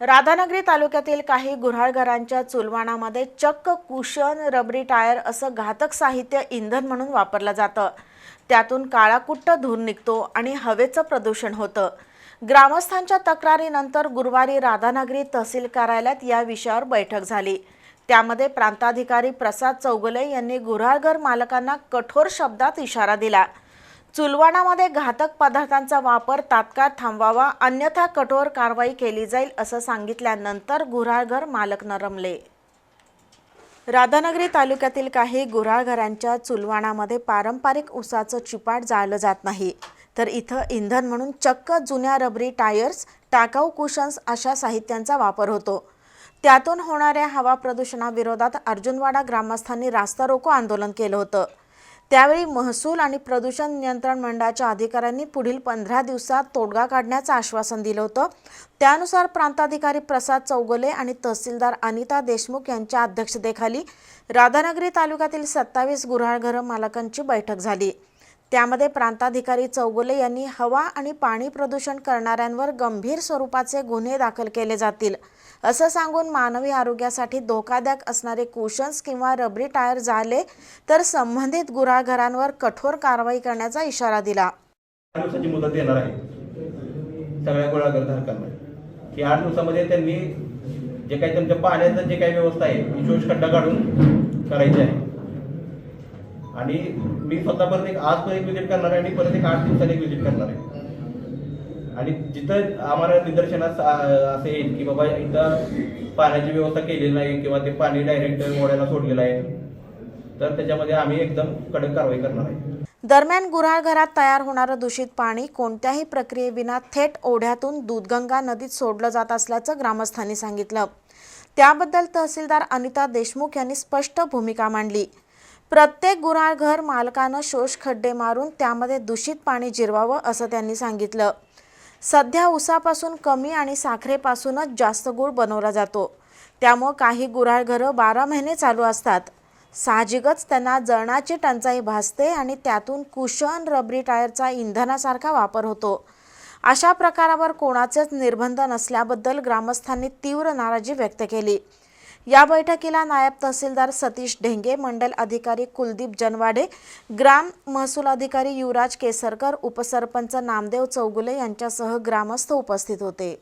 राधानगरी तालुक्यातील काही गुऱ्हाळघरांच्या चुलवाणामध्ये चक्क कुशन रबरी टायर असं घातक साहित्य इंधन म्हणून वापरलं जातं. त्यातून काळाकुट्ट धूर निघतो आणि हवेचं प्रदूषण होतं. ग्रामस्थांच्या तक्रारीनंतर गुरुवारी राधानगरी तहसील कार्यालयात या विषयावर बैठक झाली. त्यामध्ये प्रांताधिकारी प्रसाद चौगुले यांनी गुऱ्हाळघर मालकांना कठोर शब्दात इशारा दिला. चुलवाणामध्ये घातक पदार्थांचा वापर तात्काळ थांबवावा अन्यथा कठोर कारवाई केली जाईल असं सांगितल्यानंतर गुऱ्हाळघर मालक नरमले राधानगरी तालुक्यातील काही गुऱ्हाळघरांच्या चुलवाणामध्ये पारंपरिक उसाचं चिपाट जाळलं जात नाही. तर इथं इंधन म्हणून चक्क जुन्या रबरी टायर्स टाकाऊ कुशन्स अशा साहित्यांचा वापर होतो. त्यातून होणाऱ्या हवा प्रदूषणाविरोधात अर्जुनवाडा ग्रामस्थांनी रास्ता रोको आंदोलन केलं होतं. त्यावेळी महसूल आणि प्रदूषण नियंत्रण मंडळाच्या अधिकाऱ्यांनी पुढील पंधरा दिवसात तोडगा काढण्याचं आश्वासन दिलं होतं. त्यानुसार प्रांताधिकारी प्रसाद चौगले आणि तहसीलदार अनिता देशमुख यांच्या अध्यक्षतेखाली राधानगरी तालुक्यातील सत्तावीस गुऱ्हाळघरं मालकांची बैठक झाली. त्यामध्ये प्रांताधिकारी चौगुले यांनी हवा आणि पाणी प्रदूषण करणाऱ्यांवर गंभीर स्वरूपाचे गुन्हे दाखल केले जातील. असं सांगून मानवी आरोग्यासाठी धोकादायक असणारे कुशन्स किंवा रबरी टायर झाले तर संबंधित गुराघरांवर कठोर कारवाई करण्याचा इशारा दिला. आठ दिवसाची मुदत देणार आहे. सगळ्या गुराघरधारकांना की आठ दिवसामध्ये त्यांनी जे काही त्यांच्या पाण्याचं जे काही व्यवस्था आहे ती शोष खड्डा काढून करायची आहे. आणि मी स्वतः परत एक आज पण एक विजिट करणार आहे आणि परत एक आठ दिवसांनी एक विजिट करणार आहे. आणि जिथं आम्हाला निदर्शनास असं येईल की बाबा इथं पाण्याची व्यवस्था केलेली नाही किंवा ते पाणी डायरेक्ट मोड्याला सोडलेलं आहे तर त्याच्यामध्ये आम्ही एकदम कडक कारवाई करणार आहे. दरम्यान गुराळ घरात तयार होणारं दूषित पाणी कोणत्याही प्रक्रियेविना थेट ओढ्यातून दूधगंगा नदीत सोडलं जात असल्याचं ग्रामस्थांनी सांगितलं. त्याबद्दल तहसीलदार अनिता देशमुख यांनी स्पष्ट भूमिका मांडली. प्रत्येक गुऱ्हाळघर मालकानं शोष खड्डे मारून त्यामध्ये दूषित पाणी जिरवावं असं त्यांनी सांगितलं. सध्या उसापासून कमी आणि साखरेपासूनच जास्त गूळ बनवला जातो. त्यामुळं काही गुऱ्हाळघरं बारा महिने चालू असतात. साहजिकच त्यांना जळणाची टंचाई भासते आणि त्यातून कुशन रबरी टायरचा इंधनासारखा वापर होतो. अशा प्रकारावर कोणाचेच निर्बंध नसल्याबद्दल ग्रामस्थांनी तीव्र नाराजी व्यक्त केली. या बैठकीला नायब तहसीलदार सतीश ढेंगे मंडल अधिकारी कुलदीप जनवाडे ग्राम महसूल अधिकारी युवराज केसरकर उपसरपंच नामदेव चौगुले यांच्यासह ग्रामस्थ उपस्थित होते.